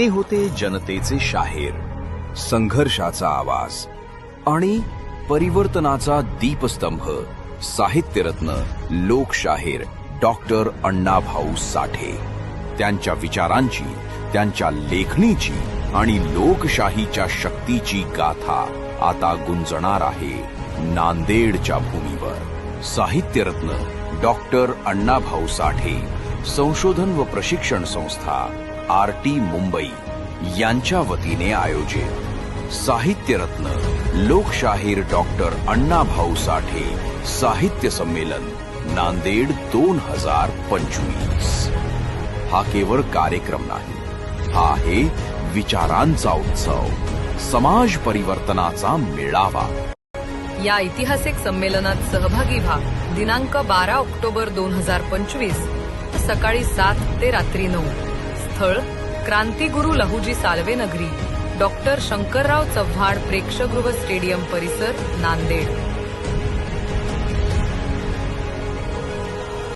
ते होते जनतेचे शाहीर. संघर्षाचा आवाज आणि परिवर्तनाचा दीपस्तंभ. साहित्यरत्न लोकशाहीर डॉक्टर अण्णाभाऊ साठे. त्यांच्या विचारांची त्यांच्या लेखणीची आणि लोकशाहीच्या शक्तीची गाथा आता गुंजणार आहे नांदेडच्या भूमीवर. साहित्यरत्न डॉक्टर अण्णाभाऊ साठे संशोधन व प्रशिक्षण संस्था आर टी मुंबई यांच्या वतीने आयोजित साहित्यरत्न लोकशाहीर डॉक्टर अण्णाभाऊ साठे साहित्य संमेलन नांदेड दोन हजार पंचवीस. हा केवळ कार्यक्रम नाही हा आहे विचारांचा उत्सव समाज परिवर्तनाचा मेळावा. या ऐतिहासिक संमेलनात सहभागी व्हा दिनांक बारा ऑक्टोबर दोन हजार पंचवीस सकाळी सात ते रात्री नऊ. स्थळ क्रांतीगुरू लहुजी साळवे नगरी. डॉक्टर शंकरराव चव्हाण प्रेक्षगृह स्टेडियम परिसर नांदेड.